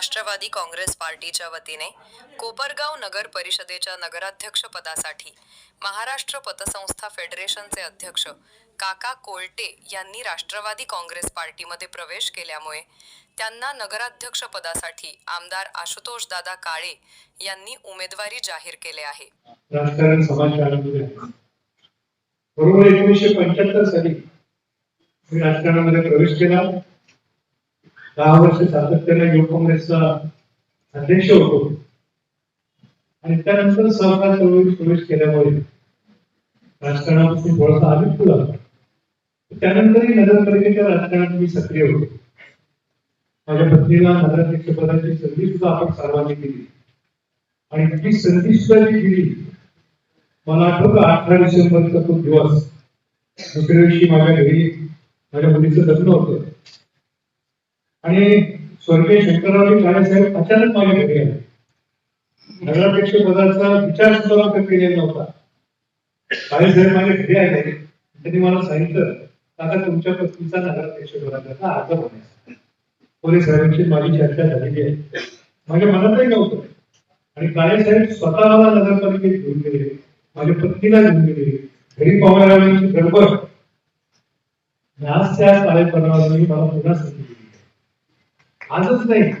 राष्ट्रवादी काँग्रेस पार्टीच्या वतीने कोपरगाव नगर परिषदेच्या नगराध्यक्ष पदासाठी महाराष्ट्र पतसंस्था फेडरेशनचे अध्यक्ष काका कोलटे यांनी राष्ट्रवादी काँग्रेस पार्टीमध्ये प्रवेश केल्यामुळे त्यांना नगराध्यक्ष पदासाठी आमदार आशुतोष दादा काळे यांनी उमेदवारी जाहीर केले आहे. राजकारण बरोबर एकोणीसशे पंच्याहत्तर साली मी राजकारणामध्ये प्रवेश केला. दहा वर्ष सातत्याने युवक काँग्रेसचा अध्यक्ष होतो. आणि त्यानंतर सहकार चळवळीत प्रवेश केल्यामुळे राजकारणापासून थोडासा आमिष झाला त्यानंतरही नगरपालिकेच्या राजकारणात मी सक्रिय होतो. माझ्या पत्नीला नगराध्यक्ष पदाची संधी सुद्धा आपण सर्वांनी दिली. आणि ती संधी सुद्धा जी दिली मला आठवतं अठरा डिसेंबरचा तो दिवस. दुसऱ्या दिवशी माझ्या घरी माझ्या मुलीचं लग्न होतं. आणि स्वर्गीय शंकरराव काळेसाहेब अचानक मागे घरी आले नगराध्यक्ष पदाचा विचार सुद्धा मी केलेला नव्हता. काळेसाहेब माझ्या घरी आले त्यांनी मला सांगितलं आता तुमच्या पत्नीचा नगराध्यक्ष पदाचा अर्ज होण्यास पोलीस साहेबांची माझी चर्चा झालेली आहे. माझ्या मनातही नव्हतं. आणि काळेसाहेब स्वतः मला नगरपालिकेत घेऊन गेले. माझ्या पत्नीला घेऊन गेले. घरी पाहुण्याची गडबड. आज त्या काळे काळेपणावरही मला पुन्हा सांगितली आजच नाही.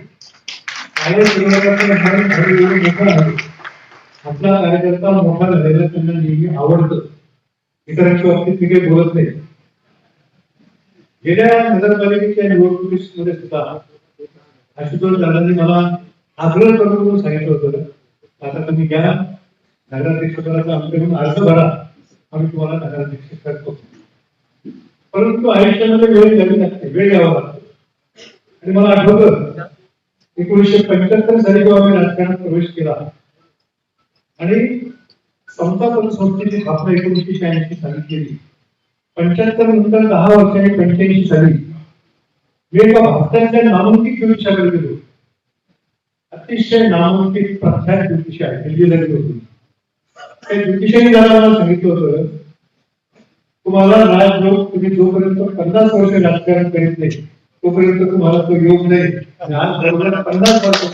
आपला कार्यकर्ता मोठा झालेला त्यांना नेहमी आवडतं. इतरांच्या बाबतीत मी काही बोलत नाही. गेल्या नगरपालिकेच्या निवडणुकीमध्ये सुद्धा आशुतोष दादांनी मला आग्रह करून सांगितलं होतं. आता तुम्ही घ्या नगराध्यक्ष पदाचा आमच्याकडून अर्ज भरा. आम्ही तुम्हाला नगराध्यक्ष करतो. परंतु आयुष्यामध्ये वेळ द्यावी लागते वेळ घ्यावा लागतो. आणि मला आठवतं एकोणीसशे पंच्याहत्तर साली जेव्हा मी राजकारणात प्रवेश केला आणि समता पतसंस्थेची स्थापना एकोणीसशे शहाऐंशी साली केली पंच्याहत्तर नंतर दहा वर्षांनी पंच्याऐंशी साली मी एका भक्तांच्या नामांकित ज्योतिषाकडे गेलो. अतिशय नामांकित प्रख्यात ज्योतिष आहे दिल्लीला गेलो होतो. त्या ज्योतिषाने दादा मला सांगितलं होतं तुम्हाला राजयोग तुम्ही जोपर्यंत पन्नास वर्ष राजकारण करीत नाही तोपर्यंत तुम्हाला तो योग नाही. आणि आज बरोबर पन्नास वर्ष